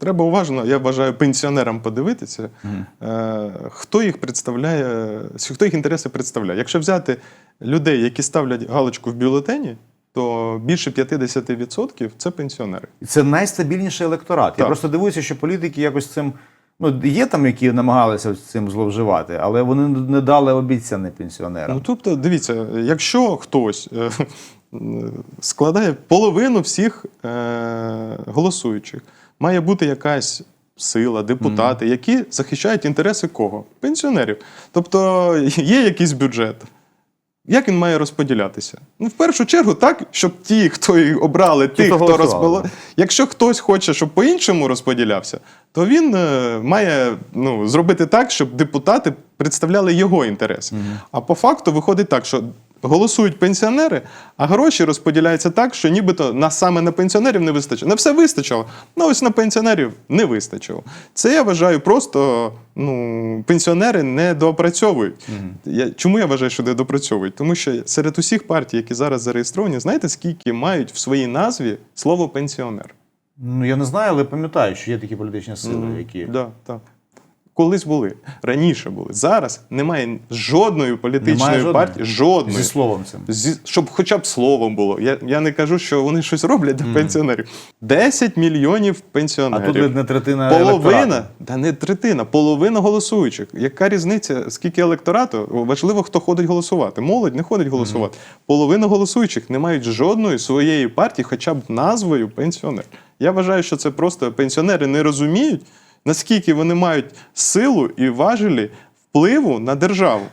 треба уважно, я вважаю, пенсіонерам подивитися, е, хто їх представляє, хто їх інтереси представляє. Якщо взяти людей, які ставлять галочку в бюлетені, то більше 50% це пенсіонери. Це найстабільніший електорат. Я просто дивуюся, що політики якось цим. Ну, є там, які намагалися цим зловживати, але вони не дали обіцяне пенсіонерам. Ну тобто, дивіться, якщо хтось е, складає половину всіх е, голосуючих, має бути якась сила, депутати, які захищають інтереси кого? Пенсіонерів. Тобто є якийсь бюджет. Як він має розподілятися? Ну, в першу чергу, так, щоб ті, хто їх обрали, тих, хто розпила. Якщо хтось хоче, щоб по-іншому розподілявся, то він е, має ну, зробити так, щоб депутати представляли його інтереси. А по факту виходить так, що голосують пенсіонери, а гроші розподіляються так, що нібито на саме на пенсіонерів не вистачило. На все вистачило, ну ось на пенсіонерів не вистачило. Це я вважаю просто ну, пенсіонери не доопрацьовують. Я, чому я вважаю, що не допрацьовують? Тому що серед усіх партій, які зараз зареєстровані, знаєте, скільки мають в своїй назві слово пенсіонер? Ну я не знаю, але пам'ятаю, що є такі політичні сили, які Да, так. Колись були, раніше були. Зараз немає жодної політичної Немає партії, жодної. зі словом цим. Зі, щоб хоча б словом було. Я, я не кажу, що вони щось роблять для пенсіонерів. 10 мільйонів пенсіонерів. А тут не третина Половина, електорату. та не третина, половина голосуючих. Яка різниця, скільки електорату? Важливо, хто ходить голосувати. Молодь не ходить голосувати. Половина голосуючих не мають жодної своєї партії, хоча б назвою пенсіонер. Я вважаю, що це просто пенсіонери не розуміють, наскільки вони мають силу і важелі впливу на державу.